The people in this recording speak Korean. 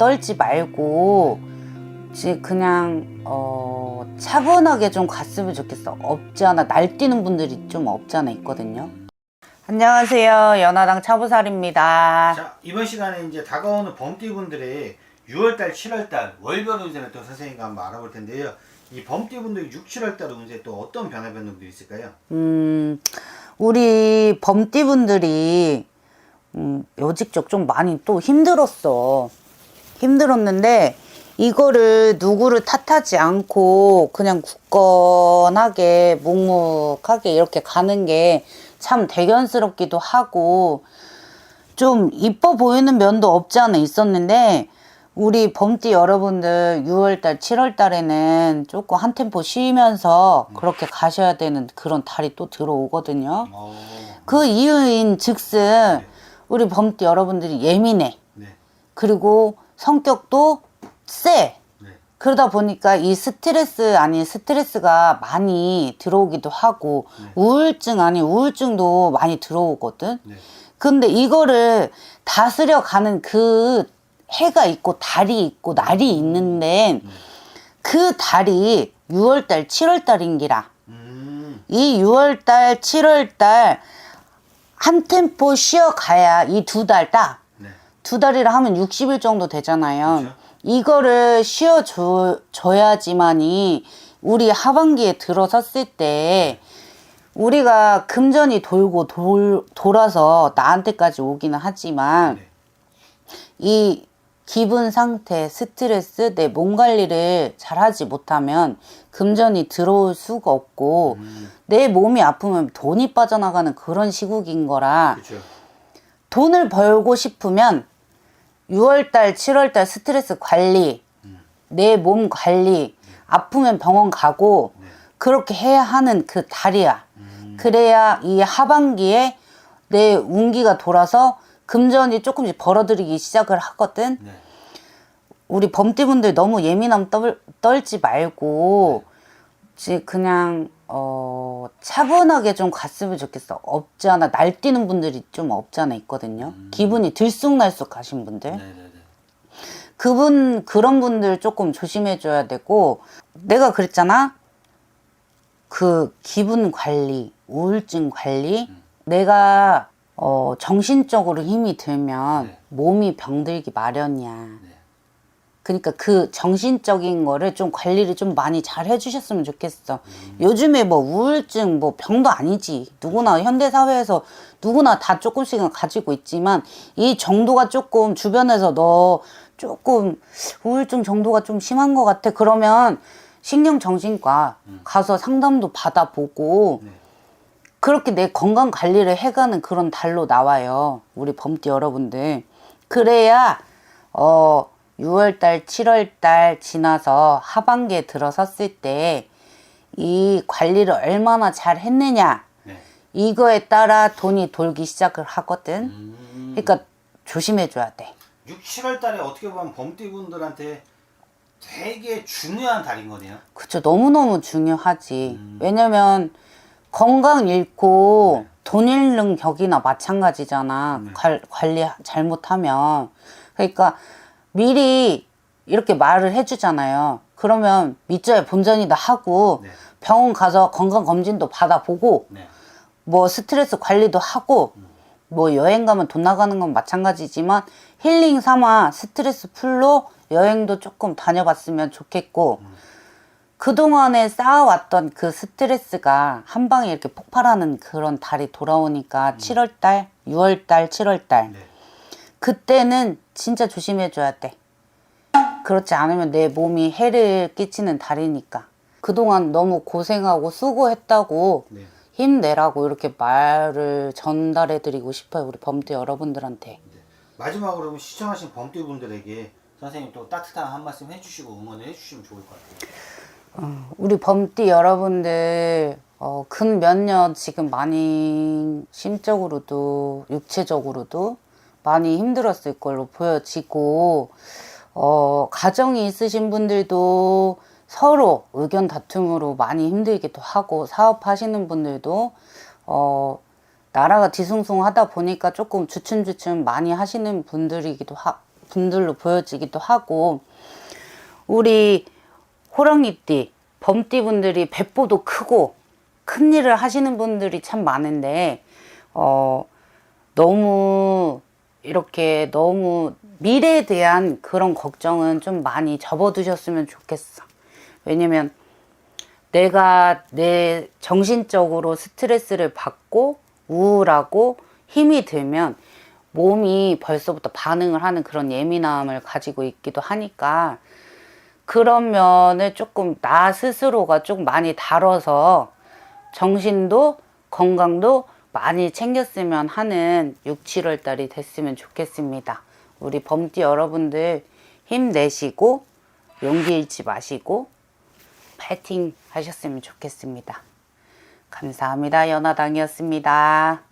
떨지 말고 그냥 어 차분하게 좀 갔으면 좋겠어. 없지 않아 날뛰는 분들이 좀 없지 않아 있거든요. 안녕하세요. 연화당 차부살입니다. 자 이번 시간에 이제 다가오는 범띠분들의 6월달, 7월달 월별 운세를 또 선생님과 한번 알아볼 텐데요. 이 범띠분들 6, 7월달 운세 또 어떤 변화 변동들이 있을까요? 음, 우리 범띠분들이 음, 요직적 좀 많이 또 힘들었어. 힘들었는데 이거를 누구를 탓하지 않고 그냥 굳건하게 묵묵하게 이렇게 가는 게 참 대견스럽기도 하고 좀 이뻐 보이는 면도 없지 않아 있었는데 우리 범띠 여러분들 6월달, 7월달에는 조금 한 템포 쉬면서 그렇게 가셔야 되는 그런 달이 또 들어오거든요. 어, 그 이유인 즉슨 우리 범띠 여러분들이 예민해. 네, 그리고 성격도 세. 네, 그러다 보니까 이 스트레스 아닌 스트레스가 많이 들어오기도 하고 우울증 아닌 우울증도 많이 들어오거든. 네. 근데 이거를 다스려 가는 그 해가 있고 달이 있고 날이 있는데 그 달이 6월달, 7월달인기라. 음, 이 6월달, 7월달 한 템포 쉬어가야 이 두 달 딱. 네, 두 달이라 하면 60일 정도 되잖아요. 그렇죠. 이거를 쉬어줘야지만이 우리 하반기에 들어섰을 때 우리가 금전이 돌고 돌, 돌아서 나한테까지 오기는 하지만 네, 이 기분 상태, 스트레스, 내 몸 관리를 잘하지 못하면 금전이 들어올 수가 없고 음, 내 몸이 아프면 돈이 빠져나가는 그런 시국인 거라 그렇죠. 돈을 벌고 싶으면 6월달, 7월달 스트레스 관리, 내 몸 관리, 아프면 병원 가고 그렇게 해야 하는 그 달이야. 그래야 이 하반기에 내 운기가 돌아서 금전이 조금씩 벌어들이기 시작을 하거든. 네, 우리 범띠분들 너무 예민함 떨, 떨지 말고 이제 그냥 어 차분하게 좀 갔으면 좋겠어. 없지 않아 날뛰는 분들이 좀 없지 않아 있거든요. 기분이 들쑥날쑥 가신 분들. 네, 네, 네. 그분 그런 분들 조금 조심해 줘야 되고 내가 그랬잖아. 그 기분 관리, 우울증 관리 내가 어 정신적으로 힘이 들면 네. 몸이 병들기 마련이야. 네. 그러니까 그 정신적인 거를 좀 관리를 좀 많이 잘 해주셨으면 좋겠어. 요즘에 뭐 우울증 뭐 병도 아니지. 누구나 현대 사회에서 누구나 다 조금씩은 가지고 있지만 이 정도가 조금 주변에서 너 조금 우울증 정도가 좀 심한 것 같아. 그러면 신경정신과 가서 상담도 받아보고 네. 그렇게 내 건강 관리를 해가는 그런 달로 나와요. 우리 범띠 여러분들. 그래야, 어, 6월달, 7월달 지나서 하반기에 들어섰을 때 이 관리를 얼마나 잘 했느냐. 네. 이거에 따라 돈이 돌기 시작을 하거든. 음, 그러니까 조심해줘야 돼. 6, 7월 달에 어떻게 보면 범띠분들한테 되게 중요한 달인 거네요. 그쵸. 너무너무 중요하지. 왜냐면 건강 잃고 돈 잃는 격이나 마찬가지잖아. 관, 관리 잘못하면. 그러니까 미리 이렇게 말을 해주잖아요. 그러면 밑자에 본전이다 하고 네. 병원 가서 건강 검진도 받아보고 네, 뭐 스트레스 관리도 하고 뭐 여행 가면 돈 나가는 건 마찬가지지만 힐링 삼아 스트레스 풀로 여행도 조금 다녀봤으면 좋겠고 그동안에 쌓아왔던 그 스트레스가 한 방에 이렇게 폭발하는 그런 달이 돌아오니까 7월달, 6월달, 7월달 네. 그때는 진짜 조심해줘야 돼. 그렇지 않으면 내 몸이 해를 끼치는 달이니까. 그동안 너무 고생하고 수고했다고 네. 힘내라고 이렇게 말을 전달해드리고 싶어요. 우리 범띠 여러분들한테. 마지막으로 그럼 시청하신 범띠 분들에게 선생님 또 따뜻한 한 말씀 해주시고 응원을 해주시면 좋을 것 같아요. 우리 범띠 여러분들 어, 근 몇 년 지금 많이 심적으로도 육체적으로도 많이 힘들었을 걸로 보여지고 어, 가정이 있으신 분들도 서로 의견 다툼으로 많이 힘들기도 하고 사업하시는 분들도 어, 나라가 뒤숭숭하다 보니까 조금 주춤주춤 많이 하시는 분들이기도 하, 분들로 보여지기도 하고 우리 호랑이띠, 범띠 분들이 배보도 크고 큰 일을 하시는 분들이 참 많은데 어 너무 이렇게 너무 미래에 대한 그런 걱정은 좀 많이 접어두셨으면 좋겠어. 왜냐면 내가 내 정신적으로 스트레스를 받고 우울하고 힘이 들면 몸이 벌써부터 반응을 하는 그런 예민함을 가지고 있기도 하니까 그런 면을 조금 나 스스로가 좀 많이 다뤄서 정신도 건강도 많이 챙겼으면 하는 6, 7월 달이 됐으면 좋겠습니다. 우리 범띠 여러분들 힘내시고 용기 잃지 마시고 파이팅 하셨으면 좋겠습니다. 감사합니다. 연화당이었습니다.